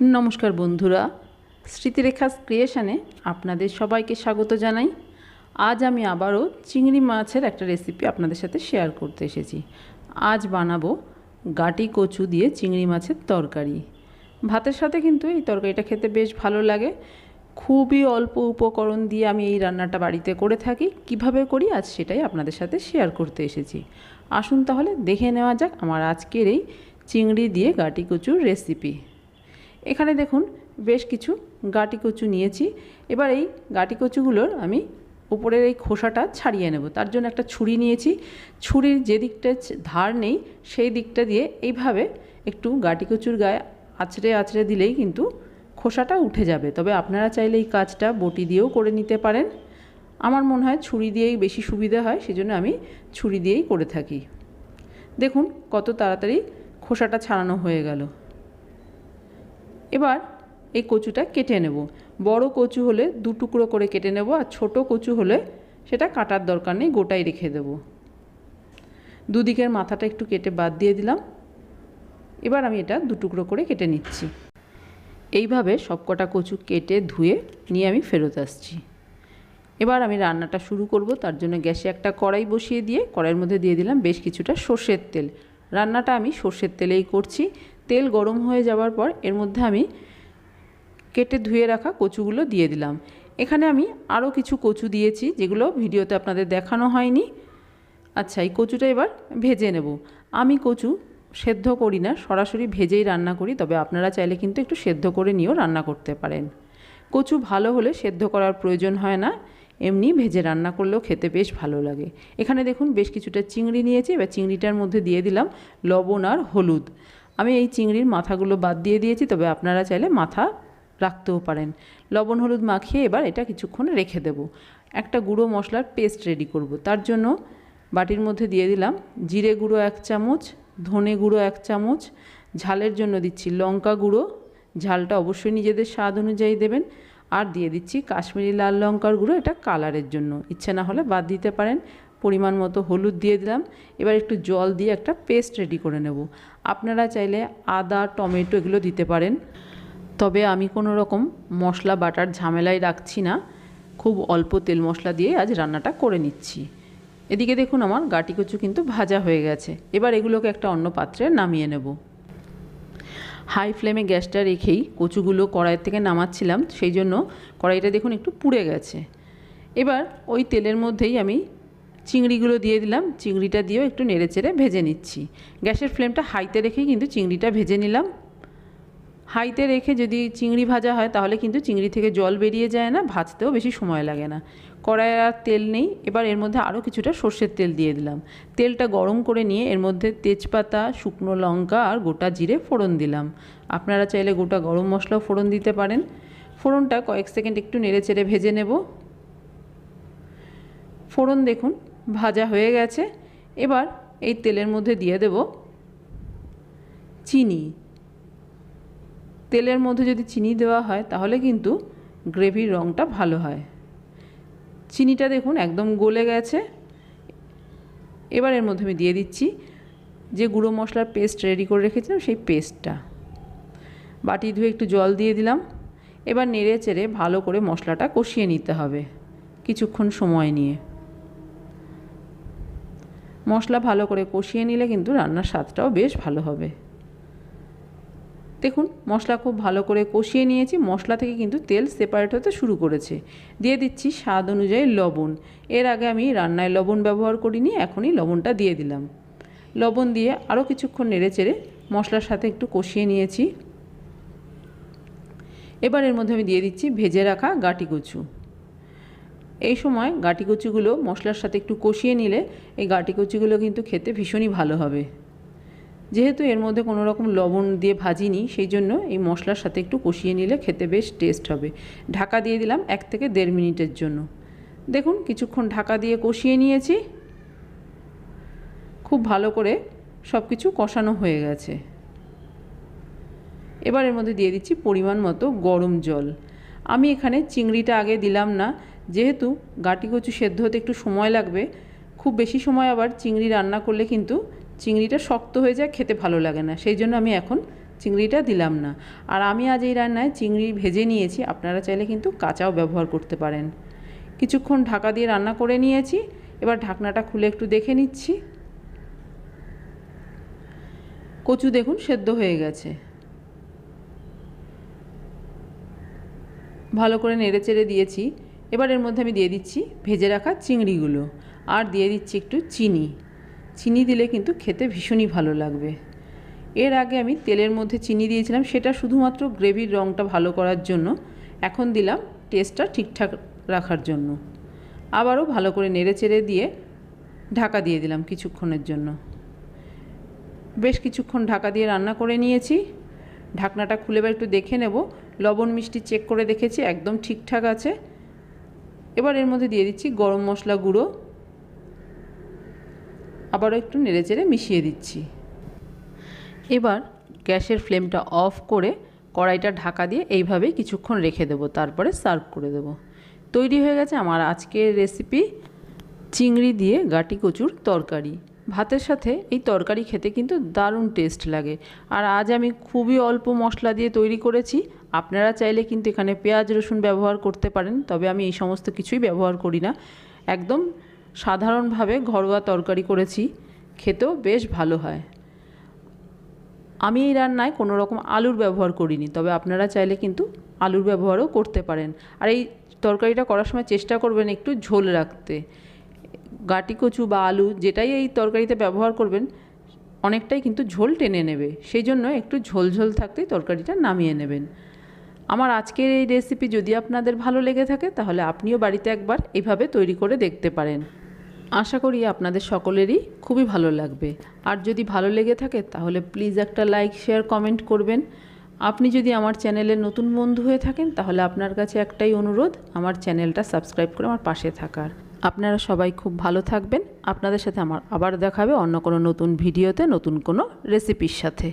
নমস্কার বন্ধুরা স্মৃতিরেখা ক্রিয়েশনে আপনাদের সবাইকে স্বাগত জানাই। আজ আমি আবারও চিংড়ি মাছের একটা রেসিপি আপনাদের সাথে শেয়ার করতে এসেছি। আজ বানাবো গাটি কচু দিয়ে চিংড়ি মাছের তরকারি। ভাতের সাথে কিন্তু এই তরকারিটা খেতে বেশ ভালো লাগে। খুবই অল্প উপকরণ দিয়ে আমি এই রান্নাটা বাড়িতে করে থাকি। কীভাবে করি আজ সেটাই আপনাদের সাথে শেয়ার করতে এসেছি। আসুন তাহলে দেখে নেওয়া যাক আমার আজকের এই চিংড়ি দিয়ে গাটি কচুর রেসিপি এখানে দেখুন বেশ কিছু গাটি কচু নিয়েছি। এবার এই গাটি কচুগুলোর আমি উপরের এই খোসাটা ছাড়িয়ে নেব। তার জন্য একটা ছুরি নিয়েছি। ছুরির যে দিকটা ধার নেই, সেই দিকটা দিয়ে এইভাবে একটু গাটি কচুর গায়ে আছড়ে আছড়ে দিলেই কিন্তু খোসাটা উঠে যাবে। তবে আপনারা চাইলে এই কাজটা বটি দিয়েও করে নিতে পারেন। আমার মনে হয় ছুরি দিয়েই বেশি সুবিধা হয়, সেজন্য আমি ছুরি দিয়েই করে থাকি। দেখুন কত তাড়াতাড়ি খোসাটা ছাড়ানো হয়ে গেল। এবার এই কচুটা কেটে নেব। বড় কচু হলে দু টুকরো করে কেটে নেব আর ছোট কচু হলে সেটা কাটার দরকার নেই, গোটাই রেখে দেব। দুদিকের মাথাটা একটু কেটে বাদ দিয়ে দিলাম। এবার আমি এটা দু টুকরো করে কেটে নিচ্ছি। এইভাবে সবকটা কচু কেটে ধুয়ে নিয়ে আমি ফেরত আসছি। এবার আমি রান্নাটা শুরু করব, তার জন্য গ্যাসে একটা কড়াই বসিয়ে দিয়ে কড়াইয়ের মধ্যে দিয়ে দিলাম বেশ কিছুটা সর্ষের তেল। রান্নাটা আমি সর্ষের তেলেই করছি তেল গরম হয়ে যাওয়ার পর এর মধ্যে আমি কেটে ধুয়ে রাখা কচুগুলো দিয়ে দিলাম। এখানে আমি আরও কিছু কচু দিয়েছি, যেগুলো ভিডিওতে আপনাদের দেখানো হয়নি। আচ্ছা এই কচুটা এবার ভেজে নেব। আমি কচু সেদ্ধ করি না, সরাসরি ভেজেই রান্না করি, তবে আপনারা চাইলে কিন্তু একটু সেদ্ধ করে নিয়েও রান্না করতে পারেন। কচু ভালো হলে সেদ্ধ করার প্রয়োজন হয় না, এমনি ভেজে রান্না করলেও খেতে বেশ ভালো লাগে। এখানে দেখুন, বেশ কিছুটা চিংড়ি নিয়েছি, এবার চিংড়িটার মধ্যে দিয়ে দিলাম লবণ আর হলুদ। আমি এই চিংড়ির মাথাগুলো বাদ দিয়ে দিয়েছি, তবে আপনারা চাইলে মাথা রাখতেও পারেন। লবণ, হলুদ মাখিয়ে এবার এটা কিছুক্ষণ রেখে দেব। একটা গুঁড়ো মশলার পেস্ট রেডি করব। তার জন্য বাটির মধ্যে দিয়ে দিলাম জিরে গুঁড়ো এক চামচ, ধনে গুঁড়ো এক চামচ, ঝালের জন্য দিচ্ছি লঙ্কা গুঁড়ো। ঝালটা অবশ্যই নিজেদের স্বাদ অনুযায়ী দেবেন। আর দিয়ে দিচ্ছি কাশ্মীরি লাল লঙ্কার গুঁড়ো, এটা কালারের জন্য। ইচ্ছে না হলে বাদ দিতে পারেন। পরিমাণ মতো হলুদ দিয়ে দিলাম। এবার একটু জল দিয়ে একটা পেস্ট রেডি করে নেব। আপনারা চাইলে আদা, টমেটো এগুলো দিতে পারেন। তবে আমি কোনো রকম মশলা, বাটার ঝামেলায় রাখছি না। খুব অল্প তেল মশলা দিয়ে আজ রান্নাটা করে নিচ্ছি। এদিকে দেখুন আমার গাটি কচু কিন্তু ভাজা হয়ে গেছে। এবার এগুলোকে একটা অন্য পাত্রে নামিয়ে নেব। হাই ফ্লেমে গ্যাসটা রেখেই কচুগুলো কড়াইয়ের থেকে নামাচ্ছিলাম। সেই জন্য কড়াইটা দেখুন একটু পুড়ে গেছে। এবার ওই তেলের মধ্যেই আমি চিংড়িগুলো দিয়ে দিলাম, চিংড়িটা দিয়েও একটু নেড়েচেড়ে ভেজে নিচ্ছি। গ্যাসের ফ্লেমটা হাইতে রেখেই কিন্তু চিংড়িটা ভেজে নিলাম। হাইতে রেখে যদি চিংড়ি ভাজা হয়, তাহলে কিন্তু চিংড়ি থেকে জল বেরিয়ে যায় না, ভাজতেও বেশি সময় লাগে না। কড়াইয়ে আর তেল নেই, এবার এর মধ্যে আরও কিছুটা সর্ষের তেল দিয়ে দিলাম। তেলটা গরম করে নিয়ে এর মধ্যে তেজপাতা, শুকনো লঙ্কা আর গোটা জিরে ফোড়ন দিলাম। আপনারা চাইলে গোটা গরম মশলাও ফোড়ন দিতে পারেন। ফোড়নটা কয়েক সেকেন্ড একটু নেড়ে চেড়ে ভেজে নেব। ফোড়ন দেখুন ভাজা হয়ে গেছে। এবার এই তেলের মধ্যে দিয়ে দেব চিনি। তেলের মধ্যে যদি চিনি দেওয়া হয়, তাহলে কিন্তু গ্রেভির রঙটা ভালো হয়। চিনিটা দেখুন একদম গলে গেছে। এবার এর মধ্যে আমি দিয়ে দিচ্ছি যে গুঁড়ো মশলার পেস্ট রেডি করে রেখেছিলাম, সেই পেস্টটা। বাটি ধুয়ে একটু জল দিয়ে দিলাম। এবার নেড়ে চেড়ে ভালো করে মশলাটা কষিয়ে নিতে হবে, কিছুক্ষণ সময় নিয়ে। মশলা ভালো করে কষিয়ে নিলে কিন্তু রান্নার স্বাদটাও বেশ ভালো হবে। দেখুন, মশলা খুব ভালো করে কষিয়ে নিয়েছি। মশলা থেকে কিন্তু তেল সেপারেট হতে শুরু করেছে। দিয়ে দিচ্ছি স্বাদ অনুযায়ী লবণ। এর আগে আমি রান্নায় লবণ ব্যবহার করিনি, এখনই লবণটা দিয়ে দিলাম। লবণ দিয়ে আরও কিছুক্ষণ নেড়ে চেড়ে মশলার সাথে একটু কষিয়ে নিয়েছি। এবার এর মধ্যে আমি দিয়ে দিচ্ছি ভেজে রাখা গাটি কচু। এই সময় গাটি মশলার সাথে একটু কষিয়ে নিলে এই গাটি কচুগুলো কিন্তু খেতে ভীষণই ভালো হবে। যেহেতু এর মধ্যে কোনো রকম লবণ দিয়ে ভাজিনি, সেই জন্য এই মশলার সাথে একটু কষিয়ে নিলে খেতে বেশ টেস্ট হবে। ঢাকা দিয়ে দিলাম এক থেকে দেড় মিনিটের জন্য। দেখুন, কিছুক্ষণ ঢাকা দিয়ে কষিয়ে নিয়েছি। খুব ভালো করে সব কিছু কষানো হয়ে গেছে। এবার এর মধ্যে দিয়ে দিচ্ছি পরিমাণ মতো গরম জল। আমি এখানে চিংড়িটা আগে দিলাম না যেহেতু গাটি কচু সেদ্ধ হতে একটু সময় লাগবে, খুব বেশি সময় আবার চিংড়ি রান্না করলে কিন্তু চিংড়িটা শক্ত হয়ে যায়, খেতে ভালো লাগে না। সেই জন্য আমি এখন চিংড়িটা দিলাম না। আর আমি আজ এই রান্নায় চিংড়ি ভেজে নিয়েছি, আপনারা চাইলে কিন্তু কাঁচাও ব্যবহার করতে পারেন। কিছুক্ষণ ঢাকা দিয়ে রান্না করে নিয়েছি, এবার ঢাকনাটা খুলে একটু দেখে নিচ্ছি। কচু দেখুন সেদ্ধ হয়ে গেছে। ভালো করে নেড়ে চেড়ে দিয়েছি। এবার এর মধ্যে আমি দিয়ে দিচ্ছি ভেজে রাখা চিংড়িগুলো। আর দিয়ে দিচ্ছি একটু চিনি। চিনি দিলে কিন্তু খেতে ভীষণই ভালো লাগবে। এর আগে আমি তেলের মধ্যে চিনি দিয়েছিলাম, সেটা শুধুমাত্র গ্রেভির রঙটা ভালো করার জন্য। এখন দিলাম টেস্টটা ঠিকঠাক রাখার জন্য। আবারও ভালো করে নেড়ে চেড়ে দিয়ে ঢাকা দিয়ে দিলাম কিছুক্ষণের জন্য। বেশ কিছুক্ষণ ঢাকা দিয়ে রান্না করে নিয়েছি। ঢাকনাটা খুলে একটু দেখে নেব। লবণ মিষ্টি চেক করে দেখেছি, একদম ঠিকঠাক আছে। এবার এর মধ্যে দিয়ে দিচ্ছি গরম মশলা গুঁড়ো। আবারও একটু নেড়েচেড়ে মিশিয়ে দিচ্ছি। এবার গ্যাসের ফ্লেমটা অফ করে কড়াইটা ঢাকা দিয়ে এইভাবেই কিছুক্ষণ রেখে দেবো, তারপরে সার্ভ করে দেবো। তৈরি হয়ে গেছে আমার আজকের রেসিপি চিংড়ি দিয়ে গাটি কচুর তরকারি। ভাতের সাথে এই তরকারি খেতে কিন্তু দারুণ টেস্ট লাগে। আর আজ আমি খুবই অল্প মশলা দিয়ে তৈরি করেছি আপনারা চাইলে কিন্তু এখানে পেঁয়াজ, রসুন ব্যবহার করতে পারেন, তবে আমি এই সমস্ত কিছুই ব্যবহার করি না। একদম সাধারণভাবে ঘরোয়া তরকারি করেছি, খেতেও বেশ ভালো হয়। আমি এই রান্নায় কোনো রকম আলুর ব্যবহার করিনি, তবে আপনারা চাইলে কিন্তু আলুর ব্যবহারও করতে পারেন। আর এই তরকারিটা করার সময় চেষ্টা করবেন একটু ঝোল রাখতে। গাটি কচু বা আলু যেটাই এই তরকারিতে ব্যবহার করবেন, অনেকটাই কিন্তু ঝোল টেনে নেবে। সেই জন্য একটু ঝোল ঝোল থাকতেই তরকারিটা নামিয়ে নেবেন। আমার আজকের এই রেসিপি যদি আপনাদের ভালো লেগে থাকে, তাহলে আপনিও বাড়িতে একবার এভাবে তৈরি করে দেখতে পারেন। আশা করি আপনাদের সকলেরই খুবই ভালো লাগবে। আর যদি ভালো লেগে থাকে, তাহলে প্লিজ একটা লাইক শেয়ার কমেন্ট করবেন। আপনি যদি আমার চ্যানেলে নতুন বন্ধু হয়ে থাকেন, তাহলে আপনার কাছে একটাই অনুরোধ, আমার চ্যানেলটা সাবস্ক্রাইব করে আমার পাশে থাকার। আপনারা সবাই খুব ভালো থাকবেন। আপনাদের সাথে আমার আবার দেখাবে অন্য কোনো নতুন ভিডিওতে নতুন কোনো রেসিপির সাথে।